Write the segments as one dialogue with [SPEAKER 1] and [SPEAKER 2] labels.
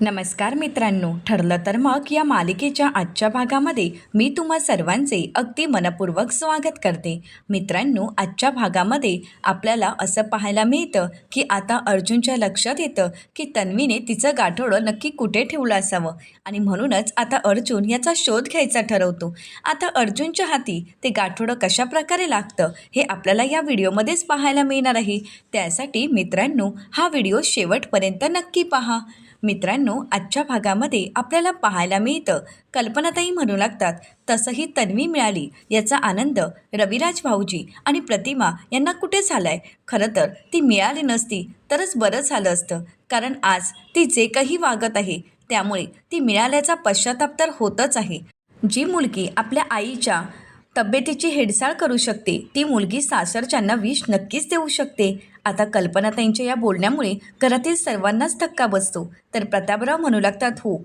[SPEAKER 1] नमस्कार मित्रांनो ठरलं तर मग या मालिकेच्या आजच्या भागामध्ये मी तुम्हा सर्वांचे अगदी मनपूर्वक स्वागत करते. मित्रांनो आजच्या भागामध्ये आपल्याला असं पाहायला मिळतं की आता अर्जुनच्या लक्षात येतं की तन्वीने तिचं गाठोडं नक्की कुठे ठेवलं असावं आणि म्हणूनच आता अर्जुन याचा शोध घ्यायचा ठरवतो. आता अर्जुनच्या हाती ते गाठोडं कशा प्रकारे लागतं हे आपल्याला या व्हिडिओमध्येच पाहायला मिळणार आहे. त्यासाठी मित्रांनो हा व्हिडिओ शेवटपर्यंत नक्की पहा. मित्रांनो आजच्या भागामध्ये आपल्याला पाहायला मिळतं. कल्पनाताई म्हणू लागतात तसंही तन्वी मिळाली. याचा आनंद रविराज भाऊजी आणि प्रतिमा यांना कुठे झालाय? खरं तर ती मिळाली नसती तरच बरं झालं असतं. कारण आज ती जे काही वागत आहे त्यामुळे ती मिळाल्याचा पश्चाताप तर होतच आहे. जी मुलगी आपल्या आईच्या तब्येतीची हेडसाळ करू शकते ती मुलगी सासरच्यांना विष नक्कीच देऊ शकते. आता कल्पनाताईंच्या या बोलण्यामुळे घरातील सर्वांनाच धक्का बसतो. तर प्रतापराव म्हणू लागतात हो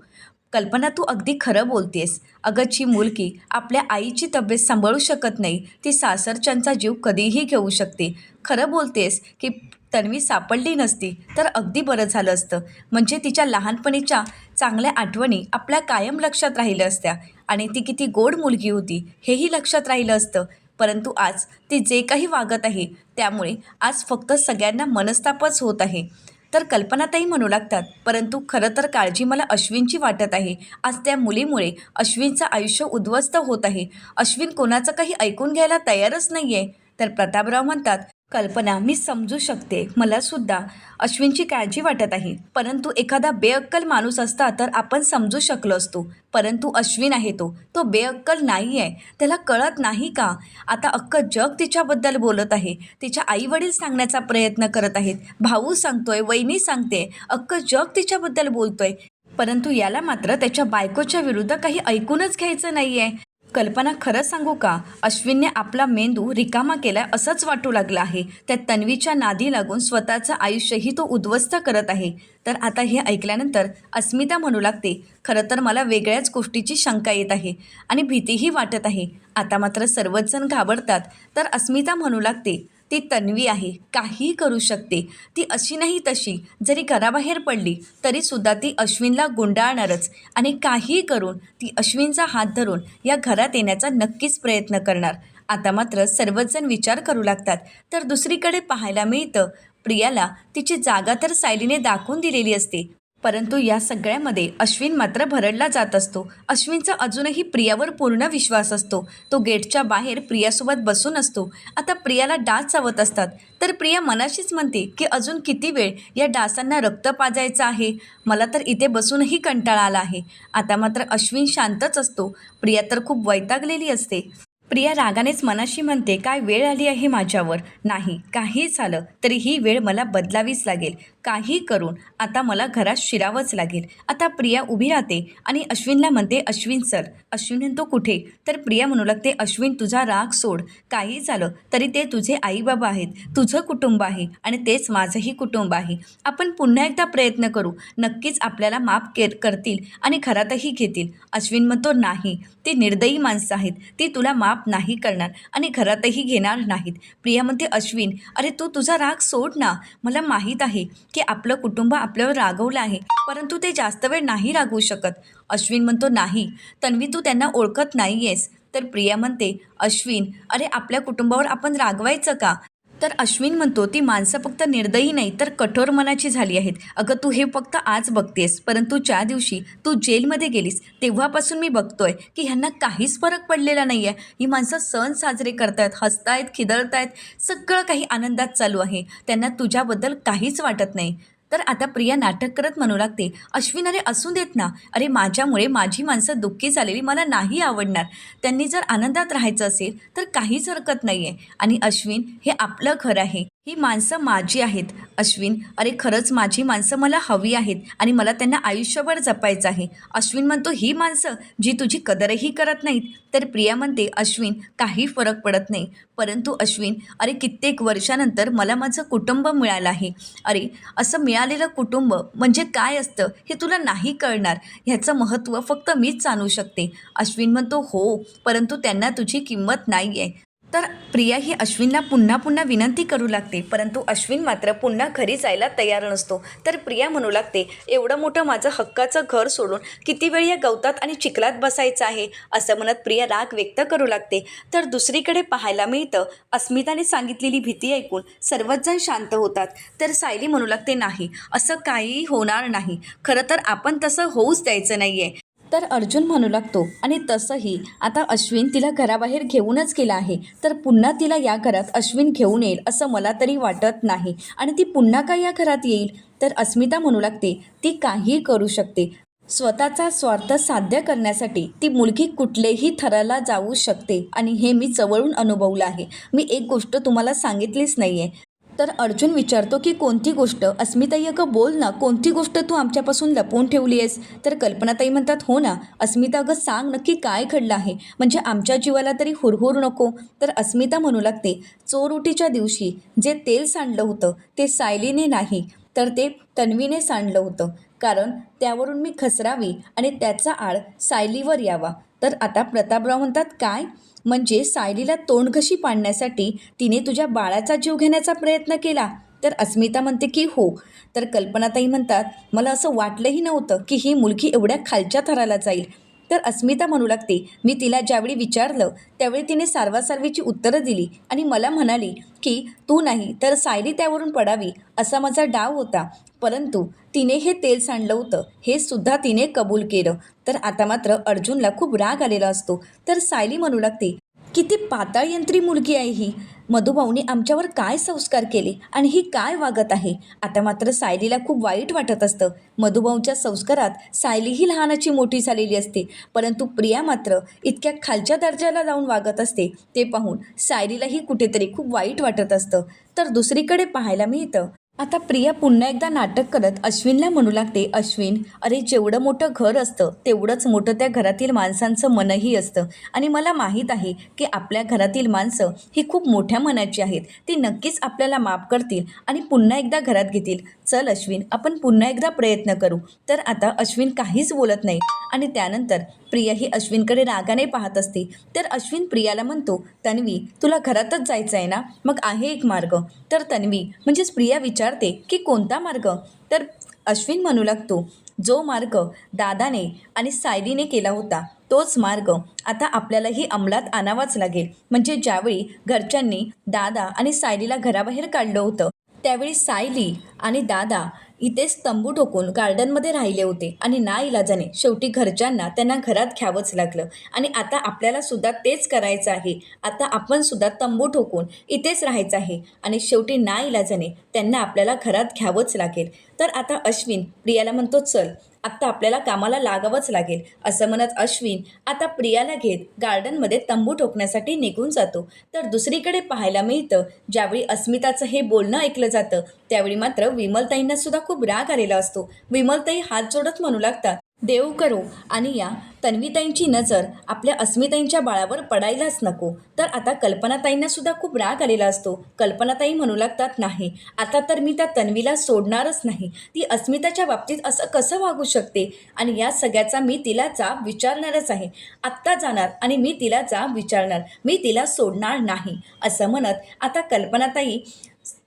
[SPEAKER 1] कल्पना तू अगदी खरं बोलतेस. अगं मुलगी आपल्या आईची तब्येत सांभाळू शकत नाही. ती सासरच्यांचा जीव कधीही घेऊ शकते. खरं बोलतेस की तन्वी सापडली नसती तर अगदी बरं झालं असतं. म्हणजे तिच्या लहानपणीच्या चांगल्या आठवणी आपल्या कायम लक्षात राहिल्या असत्या. आणि ती किती गोड मुलगी होती हेही लक्षात राहिलं असतं. परंतु आज ती जे काही वागत आहे त्यामुळे आज फक्त सगळ्यांना मनस्तापच होत आहे. तर कल्पनाताई म्हणू लागतात परंतु खरं तर काळजी मला अश्विनची वाटत आहे. आज त्या मुलीमुळे अश्विनचं आयुष्य उद्ध्वस्त होत आहे. अश्विन कोणाचं काही ऐकून घ्यायला तयारच नाही आहे तर प्रतापराव म्हणतात कल्पना मी समजू शकते. मला सुद्धा. अश्विनची काळजी वाटत आहे. परंतु एखादा बेअक्कल माणूस असता तर आपण समजू शकलो असतो. परंतु अश्विन आहे तो. तो बेअक्कल नाही आहे त्याला कळत नाही का? आता अख्खं जग तिच्याबद्दल बोलत आहे. तिच्या आईवडील सांगण्याचा प्रयत्न करत आहेत. भाऊ सांगतोय वहिनी सांगते. अख्खं जग तिच्याबद्दल बोलतोय. परंतु याला मात्र त्याच्या बायकोच्या विरुद्ध काही ऐकूनच घ्यायचं नाही आहे कल्पना खरं सांगू का? अश्विनने आपला मेंदू रिकामा केलाय असंच वाटू लागलं आहे. त्या तन्वीच्या नादी लागून स्वतःचं आयुष्यही तो उद्ध्वस्त करत आहे. तर आता हे ऐकल्यानंतर अस्मिता म्हणू लागते खरं तर मला वेगळ्याच गोष्टीची शंका येत आहे आणि भीतीही वाटत आहे. आता मात्र सर्वच जण घाबरतात. तर अस्मिता म्हणू लागते ती तन्वी आहे. काहीही करू शकते. ती अशी नाही तशी. जरी घराबाहेर पडली तरीसुद्धा ती अश्विनला गुंडाळणारच. आणि काहीही करून ती अश्विनचा हात धरून या घरात येण्याचा नक्कीच प्रयत्न करणार. आता मात्र सर्वजण विचार करू लागतात. तर दुसरीकडे पाहायला मिळतं प्रियाला तिची जागा तर सायलीने दाखवून दिलेली असते. परंतु या सगळ्यामध्ये अश्विन मात्र भरडला जात असतो. अश्विनचा अजूनही प्रियावर पूर्ण विश्वास असतो. तो गेटच्या बाहेर प्रियासोबत बसून असतो. आता प्रियाला डास चावत असतात. तर प्रिया मनाशीच म्हणते की अजून किती वेळ या डासांना रक्त पाजायचं आहे? मला तर इथे बसूनही कंटाळा आला आहे. आता मात्र अश्विन शांतच असतो. प्रिया तर खूप वैतागलेली असते. प्रिया रागानेच मनाशी म्हणते काय वेळ आली आहे माझ्यावर? नाही काही झालं. तरी ही वेळ मला बदलावीच लागेल. काही करून आता मला घरात शिरावंच लागेल. आता प्रिया उभी राहते आणि अश्विनला म्हणते अश्विन सर अश्विन तो कुठे? तर प्रिया म्हणू लागते अश्विन तुझा राग सोड. काही झालं तरी ते तुझे आईबाबा आहेत. तुझं कुटुंब आहे आणि तेच माझंही कुटुंब आहे. आपण पुन्हा एकदा प्रयत्न करू. नक्कीच आपल्याला माफ के करतील आणि घरातही घेतील. अश्विन म्हणतो नाही. ती निर्दयी माणसं आहेत. ती तुला माफ नाही करणार आणि घरातही घेणार नाहीत. प्रिया म्हणते अश्विन अरे तू तुझा राग सोड ना. मला माहीत आहे. की आपलं कुटुंब आपल्यावर रागवलं आहे. परंतु ते जास्त वेळ नाही रागवू शकत. अश्विन म्हणतो नाही तन्वी तू त्यांना ओळखत नाही आहेस तर प्रिया म्हणते अश्विन अरे आपल्या कुटुंबावर आपण रागवायचं का? तर अश्विन म्हणतो ती माणसं फक्त निर्दयी नाही तर कठोर मनाची झाली आहेत. अगं तू हे फक्त आज बघतेस. परंतु ज्या दिवशी तू जेलमध्ये गेलीस तेव्हापासून मी बघतोय की ह्यांना काहीच फरक पडलेला नाही आहे ही माणसं सण साजरे करतायत हसतायत खिदळतायत. सगळं काही आनंदात चालू आहे. त्यांना तुझ्याबद्दल काहीच वाटत नाही. तर आता प्रिया नाटक करत म्हणू लागते. अश्विन अरे असू देत ना. अरे माझ्यामुळे माझी माणसं दुःखी झालेली मला नाही आवडणार. त्यांनी जर आनंदात राहायचं असेल तर काहीच हरकत नाही आहे आणि अश्विन हे आपलं घर आहे. ही माणसं माझी आहेत. अश्विन अरे खरंच माझी माणसं मला हवी आहेत आणि मला त्यांना आयुष्यभर जपायचं आहे. अश्विन म्हणतो ही माणसं जी तुझी कदरही करत नाहीत. तर प्रिया म्हणते अश्विन काही फरक पडत नाही. परंतु अश्विन अरे कित्येक वर्षानंतर मला माझं कुटुंब मिळालं आहे. अरे असं मिळालेलं कुटुंब म्हणजे काय असतं हे तुला नाही कळणार. ह्याचं महत्त्व फक्त मीच जाणू शकते. अश्विन म्हणतो हो परंतु त्यांना तुझी किंमत नाही आहे तर प्रिया ही अश्विनला पुन्हा पुन्हा विनंती करू लागते. परंतु अश्विन मात्र पुन्हा घरी जायला तयार नसतो. तर प्रिया म्हणू लागते एवढं मोठं माझं हक्काचं घर सोडून किती वेळ या गवतात आणि चिखलात बसायचं आहे? असं म्हणत प्रिया राग व्यक्त करू लागते. तर दुसरीकडे पाहायला मिळतं अस्मिताने सांगितलेली भीती ऐकून सर्वचजण शांत होतात. तर सायली म्हणू लागते नाही असं काहीही होणार नाही. खरं तर आपण तसं होऊच द्यायचं नाही आहे तर अर्जुन म्हणू लागतो आणि तसंही आता अश्विन तिला घराबाहेर घेऊनच गेला आहे. तर पुन्हा तिला या घरात अश्विन घेऊन येईल असं मला तरी वाटत नाही. आणि ती पुन्हा का या घरात येईल? तर अस्मिता म्हणू लागते ती काहीही करू शकते. स्वतःचा स्वार्थ साध्य करण्यासाठी ती मुलगी कुठलेही थराला जाऊ शकते. आणि हे मी जवळून अनुभवलं आहे. मी एक गोष्ट तुम्हाला सांगितलीच नाही आहे तर अर्जुन विचारतो की कोणती गोष्ट? अस्मिताई अगं बोल ना कोणती गोष्ट तू आमच्यापासून लपवून ठेवली आहेस तर कल्पनाताई म्हणतात हो ना अस्मिता अगं सांग नक्की काय घडलं आहे. म्हणजे आमच्या जीवाला तरी हुरहुर नको. तर अस्मिता म्हणू लागते चोरउटीच्या दिवशी जे तेल सांडलं होतं ते सायलीने नाही तर ते तन्वीने सांडलं होतं. कारण त्यावरून मी खसरावी आणि त्याचा आळ सायलीवर यावा. तर आता प्रतापराव म्हणतात काय? म्हणजे सायलीला तोंडघशी पाडण्यासाठी तिने तुझ्या बाळाचा जीव घेण्याचा प्रयत्न केला. तर अस्मिता म्हणते की हो. तर कल्पनाताई म्हणतात मला असं वाटलंही नव्हतं की ही मुलगी एवढ्या खालच्या थराला जाईल. तर अस्मिता म्हणू लागते मी तिला ज्यावेळी विचारलं त्यावेळी तिने सारवासारवीची उत्तरं दिली आणि मला म्हणाली की तू नाही तर सायली त्यावरून पडावी असा माझा डाव होता. परंतु तिने हे तेल सांडलं होतं हे सुद्धा तिने कबूल केलं. तर आता मात्र अर्जुनला खूप राग आलेला असतो. तर सायली म्हणू लागते किती पाताळयंत्री मुलगी आहे ही. मधुभाऊने आमच्यावर काय संस्कार केले आणि ही काय वागत आहे? आता मात्र सायलीला खूप वाईट वाटत असतं. मधुभाऊच्या संस्कारात सायलीही लहानाची मोठी झालेली असते. परंतु प्रिया मात्र इतक्या खालच्या दर्जाला जाऊन वागत असते. ते पाहून सायलीलाही कुठेतरी खूप वाईट वाटत असतं. तर दुसरीकडे पाहायला मिळतं. आता प्रिया पुन्हा एकदा नाटक करत अश्विनला म्हणू लागते अश्विन अरे जेवढं मोठं घर असतं तेवढंच मोठं त्या घरातील माणसांचं मनही असतं. आणि मला माहीत आहे की आपल्या घरातील माणसं ही खूप मोठ्या मनाची आहेत. ती नक्कीच आपल्याला माफ करतील आणि पुन्हा एकदा घरात घेतील. चल अश्विन आपण पुन्हा एकदा प्रयत्न करू. तर आता अश्विन काहीच बोलत नाही. आणि त्यानंतर प्रिया ही अश्विनकडे रागाने पाहत असते. तर अश्विन प्रियाला म्हणतो तन्वी तुला घरातच जायचं आहे ना? मग आहे एक मार्ग. तर तन्वी म्हणजेच प्रिया विचार विचारते की कोणता मार्ग? तर अश्विन म्हणू लागतो जो मार्ग दादाने आणि सायलीने केला होता तोच मार्ग आता आपल्यालाही अंमलात आणावाच लागेल. म्हणजे ज्यावेळी घरच्यांनी दादा आणि सायलीला घराबाहेर काढलं होतं त्यावेळी सायली आणि दादा इथेच तंबू ठोकून गार्डनमध्ये राहिले होते आणि ना इलाजाने शेवटी घरच्यांना त्यांना घरात घ्यावंच लागलं. आणि आता आपल्याला सुद्धा तेच करायचं आहे. आता आपण सुद्धा तंबू ठोकून इथेच राहायचं आहे. आणि शेवटी ना इलाजाने त्यांना आपल्याला घरात घ्यावंच लागेल. तर आता अश्विन प्रियाला म्हणतो चल आत्ता आपल्याला कामाला लागावंच लागेल असं म्हणत अश्विन आता प्रियाला घेत गार्डनमध्ये तंबू ठोकण्यासाठी निघून जातो. तर दुसरीकडे पाहायला मिळतं ज्यावेळी अस्मिताचं हे बोलणं ऐकलं जातं त्यावेळी मात्र विमलताईंना सुद्धा खूप राग आलेला असतो. विमलताई हात जोडत म्हणू लागतात देव करो आणि या तन्वीताईंची नजर आपल्या अस्मिताईंच्या बाळावर पडायलाच नको. तर आता कल्पनाताईंना सुद्धा खूप राग आलेला असतो. कल्पनाताई म्हणू लागतात नाही आता तर मी त्या तन्वीला सोडणारच नाही. ती अस्मिताच्या बाबतीत असं कसं वागू शकते? आणि या सगळ्याचा मी तिला जाब विचारणारच आहे. आत्ता जाणार आणि मी तिला जाब विचारणार. मी तिला सोडणार नाही. असं म्हणत आता कल्पनाताई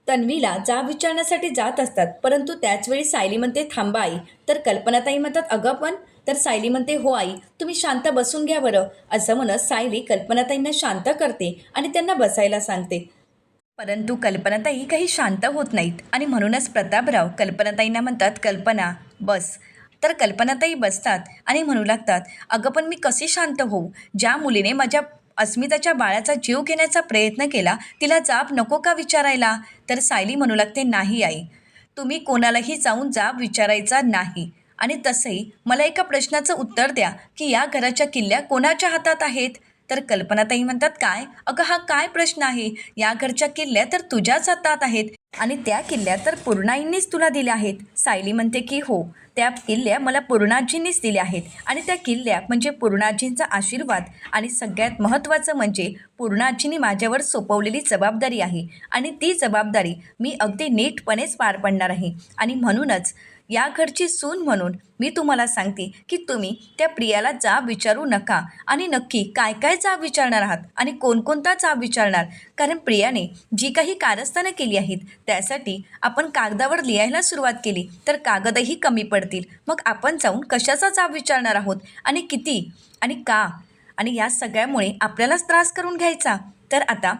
[SPEAKER 1] तन्वीला जाब विचारण्यासाठी जात असतात परंतु त्याचवेळी सायली म्हणते थांबा आई. तर कल्पनाताई म्हणतात अगं पण. तर सायली म्हणते हो आई तुम्ही शांत बसून घ्या बरं. असं म्हणत सायली कल्पनाताईंना शांत करते आणि त्यांना बसायला सांगते. परंतु कल्पनाताई काही शांत होत नाहीत आणि म्हणूनच प्रतापराव कल्पनाताईंना म्हणतात कल्पना बस. तर कल्पनाताई बसतात आणि म्हणू लागतात अगं पण मी कशी शांत होऊ? ज्या मुलीने माझ्या अस्मिताच्या बाळाचा जीव घेण्याचा प्रयत्न केला तिला जाब नको का विचारायला? तर सायली म्हणू लागते नाही आई. तुम्ही कोणालाही जाऊन जाब विचारायचा नाही. आणि तसंही मला एका प्रश्नाचं उत्तर द्या की या घराच्या किल्ल्या कोणाच्या हातात आहेत? तर कल्पनाताई म्हणतात काय? अगं हा काय प्रश्न आहे? या घरच्या किल्ल्या तर तुझ्याच हातात आहेत आणि त्या किल्ल्या तर पूर्णाईंनीच तुला दिल्या आहेत. सायली म्हणते की हो त्या किल्ल्या मला पूर्णाजींनीच दिल्या आहेत आणि त्या किल्ल्या म्हणजे पूर्णाजींचा आशीर्वाद आणि सगळ्यात महत्त्वाचं म्हणजे पूर्णाजींनी माझ्यावर सोपवलेली जबाबदारी आहे आणि ती जबाबदारी मी अगदी नीटपणेच पार पडणार आहे आणि म्हणूनच या घरची सून म्हणून मी तुम्हाला सांगते की तुम्ही त्या प्रियाला जाब विचारू नका. आणि नक्की काय काय जाब विचारणार आहात? आणि कोणकोणता जाब विचारणार? कारण प्रियाने जी काही कारस्थानं केली आहेत त्यासाठी आपण कागदावर लिहायला सुरुवात केली. तर कागदही कमी पडतील. मग आपण जाऊन कशाचा जाब विचारणार आहोत? आणि किती? आणि का? आणि या सगळ्यामुळे आपल्यालाच त्रास करून घ्यायचा. तर आता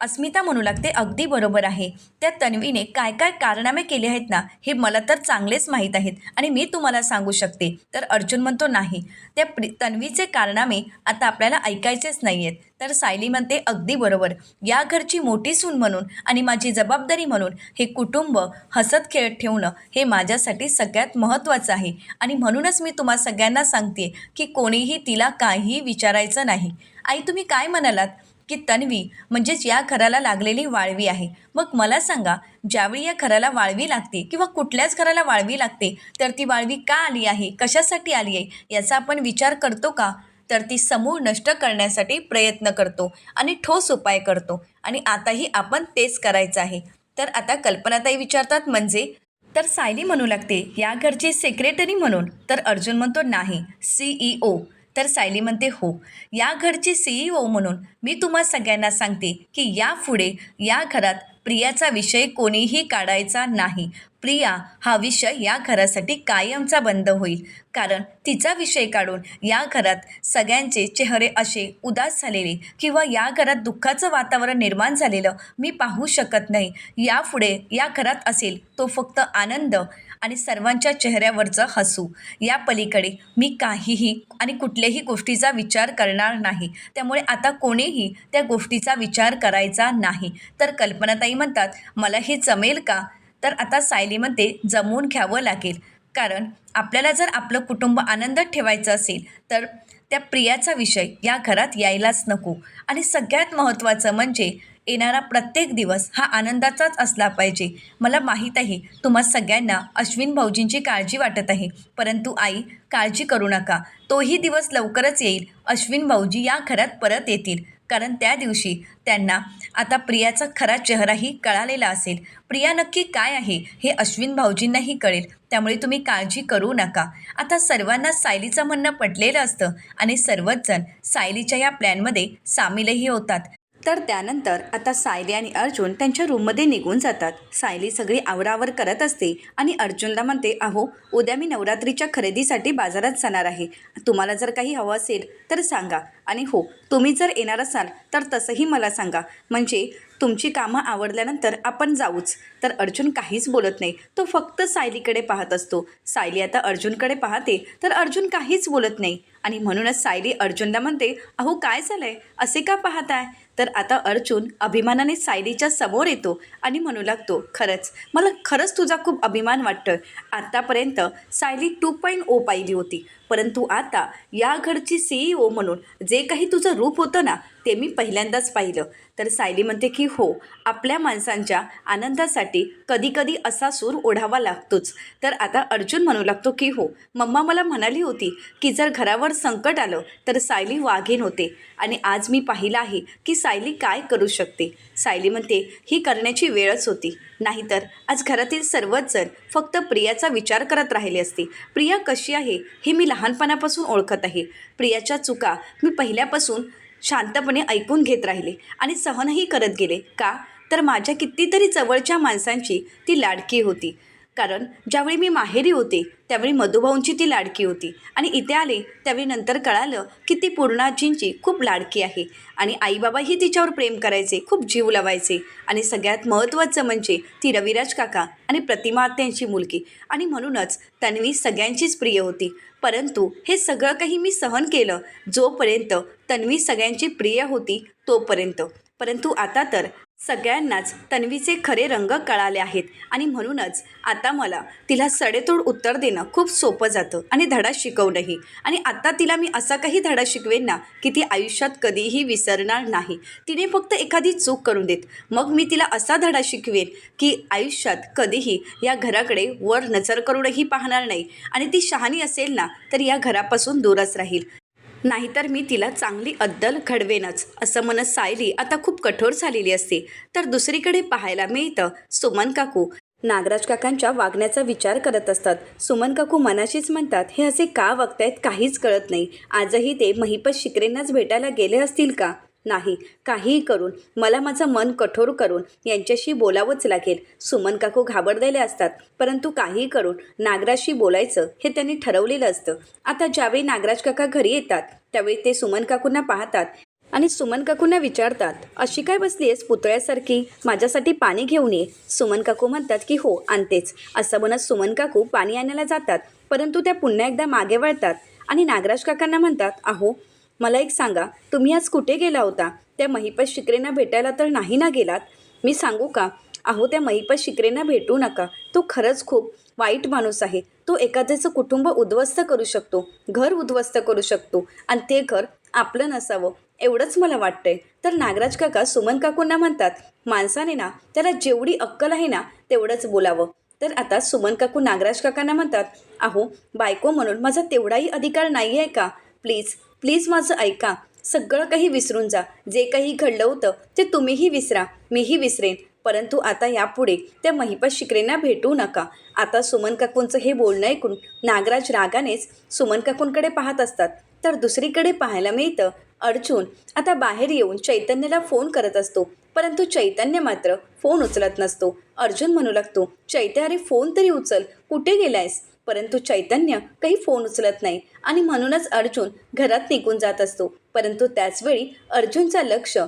[SPEAKER 1] अस्मिता म्हणू लागते अगदी बरोबर आहे. त्या तन्वीने काय काय कारनामे केले आहेत ना हे मला तर चांगलेच माहीत आहेत आणि मी तुम्हाला सांगू शकते. तर अर्जुन म्हणतो नाही. त्या प्रि तन्वीचे कारनामे आता आपल्याला ऐकायचेच नाही आहेत तर सायली म्हणते अगदी बरोबर. या घरची मोठी सून म्हणून आणि माझी जबाबदारी म्हणून हे कुटुंब हसत खेळत ठेवणं हे माझ्यासाठी सगळ्यात महत्त्वाचं आहे. आणि म्हणूनच मी तुम्हा सगळ्यांना सांगते की कोणीही तिला काहीही विचारायचं नाही. आई तुम्ही काय म्हणालात? की तन्वी म्हणजेच या घराला लागलेली वाळवी आहे. मग मला सांगा ज्यावेळी या घराला वाळवी लागते किंवा कुठल्याच घराला वाळवी लागते तर ती वाळवी का आली आहे? कशासाठी आली आहे? याचा आपण विचार करतो का? तर ती समूळ नष्ट करण्यासाठी प्रयत्न करतो आणि ठोस उपाय करतो. आणि आताही आपण तेच करायचं आहे. तर आता कल्पनाताई विचारतात म्हणजे तर सायली म्हणू लागते या घरची सेक्रेटरी म्हणून? तर अर्जुन म्हणतो नाही सीईओ ओ तर सायली म्हणते हो या घरची सीईओ म्हणून मी तुम्हा सगळ्यांना सांगते की यापुढे या घरात प्रियाचा विषय कोणीही काढायचा नाही. प्रिया हा विषय या घरासाठी कायमचा बंद होईल. कारण तिचा विषय काढून या घरात सगळ्यांचे चेहरे असे उदास झालेले किंवा या घरात दुःखाचं वातावरण निर्माण झालेलं मी पाहू शकत नाही. यापुढे या घरात असेल तो फक्त आनंद आणि सर्वांच्या चेहऱ्यावरचं हसू. या पलीकडे मी काहीही आणि कुठल्याही गोष्टीचा विचार करणार नाही. त्यामुळे आता कोणीही त्या गोष्टीचा विचार करायचा नाही. तर कल्पनाताई म्हणतात मला हे जमेल का? तर आता सायली म्हणते जमवून घ्यावं लागेल. कारण आपल्याला जर आपलं कुटुंब आनंदात ठेवायचं असेल तर त्या प्रियाचा विषय या घरात यायलाच नको. आणि सगळ्यात महत्त्वाचं म्हणजे येणारा प्रत्येक दिवस हा आनंदाचाच असला पाहिजे. मला माहीत आहे तुम्हा सगळ्यांना अश्विन भाऊजींची काळजी वाटत आहे. परंतु आई काळजी करू नका. तोही दिवस लवकरच येईल. अश्विन भाऊजी या घरात परत येतील. कारण त्या दिवशी त्यांना आता प्रियाचा खरा चेहराही कळालेला असेल. प्रिया नक्की काय आहे हे अश्विन भाऊजींनाही कळेल. त्यामुळे तुम्ही काळजी करू नका. आता सर्वांना सायलीचं म्हणणं पटलेलं असतं आणि सर्वचजण सायलीच्या या प्लॅनमध्ये सामीलही होतात. तर त्यानंतर आता सायली आणि अर्जुन त्यांच्या रूममध्ये निघून जातात. सायली सगळी आवरावर करत असते आणि अर्जुनला म्हणते अहो उद्या मी नवरात्रीच्या खरेदीसाठी बाजारात जाणार आहे. तुम्हाला जर काही हवं असेल तर सांगा. आणि हो तुम्ही जर येणार असाल तर तसंही मला सांगा. म्हणजे तुमची कामं आवडल्यानंतर आपण जाऊच. तर अर्जुन काहीच बोलत नाही. तो फक्त सायलीकडे पाहत असतो. सायली आता अर्जुनकडे पाहते तर अर्जुन काहीच बोलत नाही. आणि म्हणूनच सायली अर्जुनला म्हणते अहो काय झालं आहे असे का पाहताय? तर आता अर्जुन अभिमानाने सायलीच्या समोर येतो आणि म्हणू लागतो खरंच मला खरंच तुझा खूप अभिमान वाटतं आत्तापर्यंत सायली टू पॉईंट ओ पाहिली होती. परंतु आता या घरची सीईओ म्हणून जे काही तुझं रूप होतं ना ते मी पहिल्यांदाच पाहिलं. तर सायली म्हणते की हो आपल्या माणसांच्या आनंदासाठी कधीकधी असा सूर ओढावा लागतोच. तर आता अर्जुन म्हणू लागतो की हो मम्मा मला म्हणाली होती की जर घरावर संकट आलं तर सायली वाघीण होते. आणि आज मी पाहिलं आहे की सायली काय करू शकते. सायली म्हणते ही करण्याची वेळच होती. नाहीतर आज घरातील सर्वच जण फक्त प्रियाचा विचार करत राहिले असते. प्रिया कशी आहे हे मी लहान लहानपणापासून ओळखत आहे. प्रियाच्या चुका मी पहिल्यापासून शांतपणे ऐकून घेत राहिले आणि सहनही करत गेले. का? तर माझ्या कितीतरी जवळच्या माणसांची ती लाडकी होती. कारण ज्यावेळी मी माहेरी होते त्यावेळी मधुभाऊंची ती लाडकी होती. आणि इथे आले त्यावेळी नंतर कळालं की ती पूर्णाजींची खूप लाडकी आहे. आणि आईबाबाही तिच्यावर प्रेम करायचे खूप जीव लावायचे. आणि सगळ्यात महत्त्वाचं म्हणजे ती रविराज काका आणि प्रतिमा आत्यांची मुलगी. आणि म्हणूनच तन्वी सगळ्यांचीच प्रिय होती. परंतु हे सगळं काही मी सहन केलं जोपर्यंत तन्वी सगळ्यांची प्रिय होती तोपर्यंत. परंतु आता तर सगळ्यांनाच तन्वीचे खरे रंग कळाले आहेत. आणि म्हणूनच आता मला तिला सडेतोड उत्तर देणं खूप सोपं जातं आणि धडा शिकवणंही. आणि आता तिला मी असा काही धडा शिकवेन ना की ती आयुष्यात कधीही विसरणार नाही. तिने फक्त एखादी चूक करून देत. मग मी तिला असा धडा शिकवेन की आयुष्यात कधीही या घराकडे वर नजर करूनही पाहणार नाही. आणि ती शहाणी असेल ना तर या घरापासून दूरच राहील. नाहीतर मी तिला चांगली अद्दल घडवेनच असं म्हणत सायली आता खूप कठोर झालेली असते. तर दुसरीकडे पाहायला मिळतं सुमन काकू. नागराज काकांच्या वागण्याचा विचार करत असतात. सुमन काकू मनाशीच म्हणतात हे असे का वागतायत काहीच कळत नाही. आजही ते महिपत शिकरेंनाच भेटायला गेले असतील का? नाही. काहीही करून मला माझं मन कठोर करून यांच्याशी बोलावंच लागेल. सुमन काकू घाबरलेले असतात परंतु काहीही करून नागराजशी बोलायचं हे त्यांनी ठरवलेलं असतं. आता ज्यावेळी नागराज काका घरी येतात त्यावेळी ते सुमन काकूंना पाहतात आणि सुमन काकूंना विचारतात अशी काय बसली आहेस पुतळ्यासारखी? माझ्यासाठी पाणी घेऊन ये. सुमन काकू म्हणतात की हो आणतेच. असं म्हणत सुमन काकू पाणी आणायला जातात परंतु त्या पुन्हा एकदा मागे वळतात आणि नागराज काकांना म्हणतात अहो मला एक सांगा तुम्ही आज कुठे गेला होता? त्या महिपत शिकरेंना भेटायला तर नाही ना गेलात? मी सांगू का? अहो त्या महिपत शिकरेंना भेटू नका. तो खरंच खूप वाईट माणूस आहे. तो एखाद्याचं कुटुंब उद्ध्वस्त करू शकतो घर उद्ध्वस्त करू शकतो आणि ते घर आपलं नसावं एवढंच मला वाटतंय. तर नागराज काका सुमन काकूंना म्हणतात माणसाने ना त्याला जेवढी अक्कल आहे ना तेवढंच बोलावं. तर आता सुमन काकू नागराज काकांना म्हणतात अहो बायको म्हणून माझा तेवढाही अधिकार नाही आहे का? प्लीज प्लीज माझं ऐका. सगळं काही विसरून जा. जे काही घडलं होतं ते तुम्हीही विसरा. मीही विसरेन. परंतु आता यापुढे त्या महिपत शिकरेंना भेटू नका. आता सुमन काकूंचं हे बोलणं ऐकून नागराज रागानेच सुमन काकूंकडे पाहत असतात. तर दुसरीकडे पाहायला मिळतं अर्जुन आता बाहेर येऊन चैतन्याला फोन करत असतो. परंतु चैतन्य मात्र फोन उचलत नसतो. अर्जुन म्हणू लागतो चैत्य अरे फोन तरी उचल. कुठे गेलायस? परंतु चैतन्य काही फोन उचलत नाही आणि म्हणूनच अर्जुन घरात निघून जात असतो. परंतु त्याचवेळी अर्जुनचा लक्ष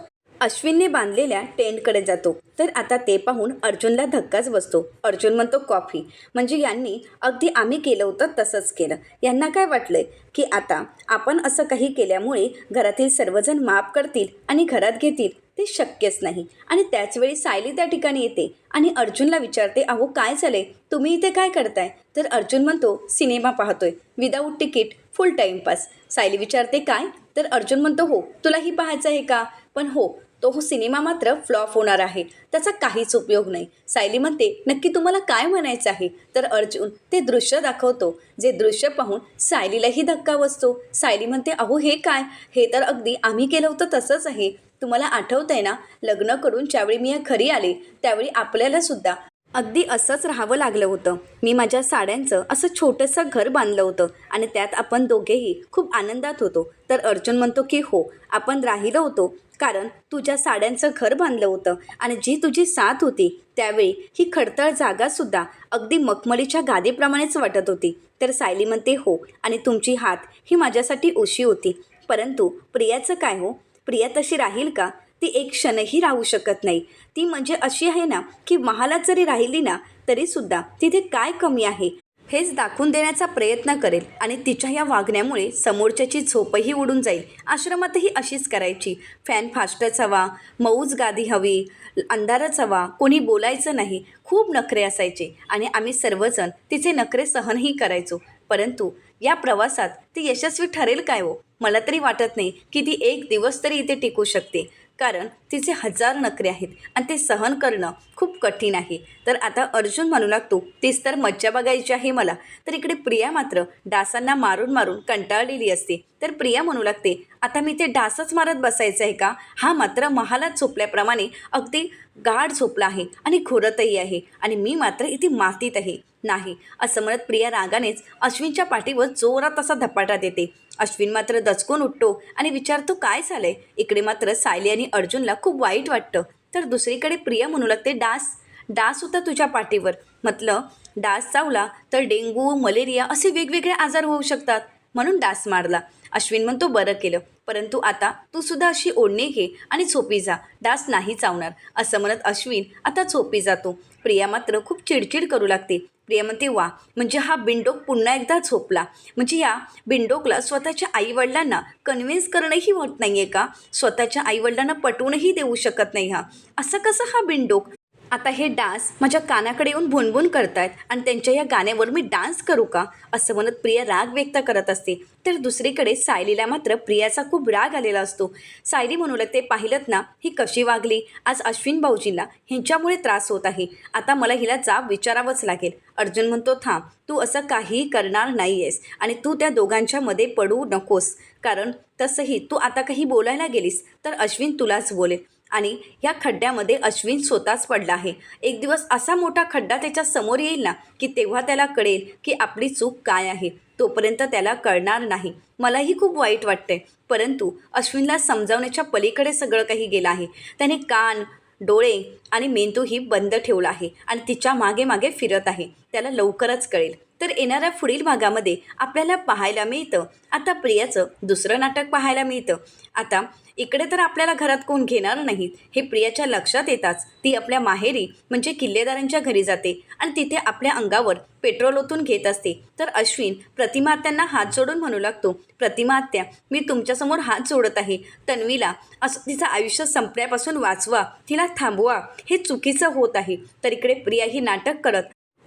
[SPEAKER 1] अश्विनने बांधलेल्या टेंटकडे जातो. तर आता ते पाहून अर्जुनला धक्काच बसतो. अर्जुन म्हणतो कॉफी. म्हणजे यांनी अगदी आम्ही केलं होतं तसंच केलं. यांना काय वाटलंय की आता आपण असं काही केल्यामुळे घरातील सर्वजण माफ करतील आणि घरात घेतील? ते शक्यच नाही. आणि त्याचवेळी सायली त्या ठिकाणी येते आणि अर्जुनला विचारते अहो काय झाले तुम्ही इथे काय करताय? तर अर्जुन म्हणतो सिनेमा पाहतोय. Without ticket full timepass Sayali विचारते काय? तर अर्जुन म्हणतो हो तुलाही पाहायचं आहे का? पण हो तो हो सिनेमा मात्र फ्लॉप होणार आहे. त्याचा काहीच उपयोग नाही. सायली म्हणते नक्की तुम्हाला काय म्हणायचं आहे? तर अर्जुन ते दृश्य दाखवतो जे दृश्य पाहून सायलीलाही धक्का बसतो. सायली म्हणते अहो हे काय? हे तर अगदी आम्ही केलं होतं तसंच आहे. तुम्हाला आठवतं आहे ना? लग्न करून ज्यावेळी मी या घरी आले त्यावेळी आपल्याला सुद्धा अगदी असंच राहावं लागलं होतं. मी माझ्या साड्यांचं असं छोटंसं घर बांधलं होतं आणि त्यात आपण दोघेही खूप आनंदात होतो. तर अर्जुन म्हणतो की हो आपण राहिलो होतो कारण तुझ्या साड्यांचं घर बांधलं होतं आणि जी तुझी साथ होती त्यावेळी ही खडतळ जागासुद्धा अगदी मखमलीच्या गादीप्रमाणेच वाटत होती. तर सायली म्हणते हो आणि तुमची हात ही माझ्यासाठी उशी होती. परंतु प्रियाचं काय हो? प्रिया तशी राहील का? ती एक क्षणही राहू शकत नाही. ती म्हणजे अशी आहे ना की महालात जरी राहिली ना तरीसुद्धा तिथे काय कमी आहे? हेच दाखवून देण्याचा प्रयत्न करेल आणि तिच्या या वागण्यामुळे समोरच्याची झोपही उडून जाईल. आश्रमातही अशीच करायची. फॅन फास्टच हवा मऊज गादी हवी अंधारच हवा कोणी बोलायचं नाही खूप नखरे असायचे. आणि आम्ही सर्वजण तिचे नखरे सहनही करायचो. परंतु या प्रवासात ती यशस्वी ठरेल काय हो? मला तरी वाटत नाही की ती एक दिवस तरी इथे टिकू शकते. कारण तिचे हजार नखरे आहेत आणि ते सहन करणं खूप कठीण आहे. तर आता अर्जुन म्हणू लागतो तीच तर मज्जा बघायची आहे मला. तर इकडे प्रिया मात्र डासांना मारून मारून कंटाळलेली असते. तर प्रिया म्हणू लागते आता मी ते डासच मारत बसायचं आहे का? हा मात्र महालात झोपल्याप्रमाणे अगदी गाढ झोपला आहे आणि खोरतही आहे आणि मी मात्र इथे मातीत आहे. नाही असं म्हणत प्रिया रागानेच अश्विनच्या पाठीवर जोरात असा धपाटा देते. अश्विन मात्र दचकून उठतो आणि विचारतो काय झालंय? इकडे मात्र सायली आणि अर्जुनला खूप वाईट वाटतं. तर दुसरीकडे प्रिया म्हणू लागते डास डास होता तुझ्या पाठीवर. म्हटलं डास चावला तर डेंग्यू मलेरिया असे वेगवेगळे आजार होऊ शकतात. म्हणून डास मारला. अश्विन म्हणतो बरं केलं. परंतु आता तू सुद्धा अशी ओढणी घे आणि झोपी जा. डास नाही चावणार. असं म्हणत अश्विन आता झोपी जातो. प्रिया मात्र खूप चिडचिड करू लागते. प्रियम तेव्हा वा म्हणजे हा बिंडोक पुन्हा एकदा झोपला. म्हणजे या बिंडोकला स्वतःच्या आईवडिलांना कन्व्हिन्स करणंही होत नाही आहे का? स्वतःच्या आईवडिलांना पटवूनही देऊ शकत नाही हा. असं कसं हा बिंडोक आता हे डान्स माझ्या कानाकडे येऊन भुणभुण करतायत आणि त्यांच्या या गाण्यावर मी डान्स करू का? असं म्हणत प्रिया राग व्यक्त करत असते. तर दुसरीकडे सायलीला मात्र प्रियाचा खूप राग आलेला असतो. सायली म्हणू लागते पाहिलं ना ही कशी वागली? आज अश्विन भाऊजींना ह्यांच्यामुळे त्रास होत आहे. आता मला हिला जाब विचारावंच लागेल. अर्जुन म्हणतो थांब तू असं काहीही करणार नाही आहेस आणि तू त्या दोघांच्या मध्ये पडू नकोस. कारण तसंही तू आता काही बोलायला गेलीस तर अश्विन तुलाच बोलेल. आणि ह्या खड्ड्यामध्ये अश्विन स्वतःच पडला आहे. एक दिवस असा मोठा खड्डा त्याच्यासमोर येईल ना की तेव्हा त्याला कळेल की आपली चूक काय आहे. तोपर्यंत त्याला कळणार नाही. मलाही खूप वाईट वाटते परंतु अश्विनला समजावण्याच्या पलीकडे सगळं काही गेलं आहे. त्याने कान डोळे आणि मेंदूही बंद ठेवला आहे आणि तिच्यामागे मागे फिरत आहे. त्याला लवकरच कळेल. तर येणाऱ्या पुढील भागामध्ये आपल्याला पाहायला मिळतं. आता प्रियाचं दुसरं नाटक पाहायला मिळतं. आता इकडे तर आपल्याला घरात कोण घेणार नाहीत. हे प्रियाच्या लक्षात येताच ती आपल्या माहेरी म्हणजे किल्लेदारांच्या घरी जाते आणि तिथे आपल्या अंगावर पेट्रोल ओतून घेत असते. तर अश्विन प्रतिमात्यांना हात जोडून म्हणू लागतो प्रतिमात्या मी तुमच्यासमोर हात जोडत आहे. तन्वीला असं तिचं आयुष्य संपल्यापासून वाचवा. तिला थांबवा. हे चुकीचं होत आहे. तर इकडे प्रिया ही नाटक करत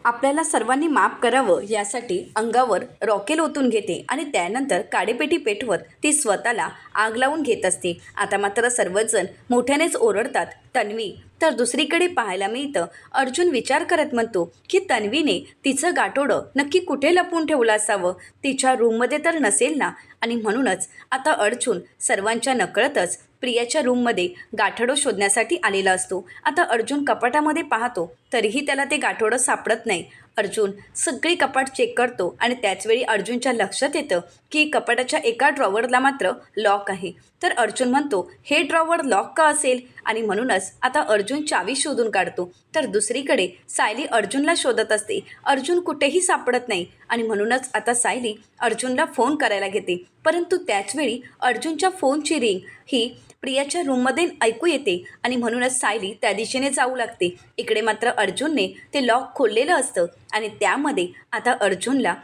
[SPEAKER 1] आपल्याला सर्वांनी माफ करावं यासाठी अंगावर रॉकेल ओतून घेते आणि त्यानंतर काडेपेटी पेटवत ती स्वतःला आग लावून घेत असते. आता मात्र सर्वजण मोठ्यानेच ओरडतात तन्वी तर दुसरीकडे पाहायला मिळतं. अर्जुन विचार करत म्हणतो की तन्वीने तिचं गाठोडं नक्की कुठे लपवून ठेवलं असावं? तिच्या रूममध्ये तर नसेल ना? आणि म्हणूनच आता अर्जुन सर्वांच्या नकळतच प्रियाच्या रूममध्ये गाठोडं शोधण्यासाठी आलेला असतो. आता अर्जुन कपाटामध्ये पाहतो तरीही त्याला ते गाठोडं सापडत नाही. अर्जुन सगळी कपाट चेक करतो आणि त्याचवेळी अर्जुनच्या लक्षात येतं की कपाटाच्या एका ड्रॉवरला मात्र लॉक आहे. तर अर्जुन म्हणतो हे ड्रॉवर लॉक का असेल? आणि म्हणूनच आता अर्जुन चावी शोधून काढतो. तर दुसरीकडे सायली अर्जुनला शोधत असते. अर्जुन कुठेही सापडत नाही आणि म्हणूनच आता सायली अर्जुनला फोन करायला घेते. परंतु त्याचवेळी अर्जुनच्या फोनची रिंग ही प्रियाच्या रूममध्ये ऐकू येते आणि म्हणूनच सायली त्या दिशेने जाऊ लागते. इकडे मात्र अर्जुनने ते लॉक खोललेलं असतं आणि त्यामध्ये आता अर्जुनला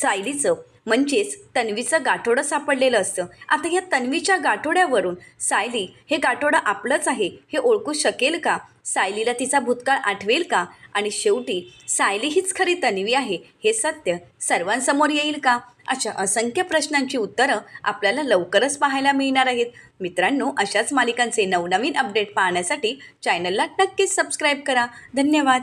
[SPEAKER 1] सायलीचं म्हणजेच तन्वीचं गाठोडं सापडलेलं असतं. आता या तन्वीच्या गाठोड्यावरून सायली हे गाठोडं आपलंच आहे. हे ओळखू शकेल का? सायलीला तिचा भूतकाळ आठवेल का? आणि शेवटी सायली हीच खरी तन्वी आहे. हे सत्य सर्वांसमोर येईल का? अशा असंख्य प्रश्नांची उत्तरं आपल्याला लवकरच पाहायला मिळणार आहेत. मित्रांनो अशाच मालिकांचे नवनवीन अपडेट पाहण्यासाठी चॅनलला नक्कीच सबस्क्राईब करा. धन्यवाद.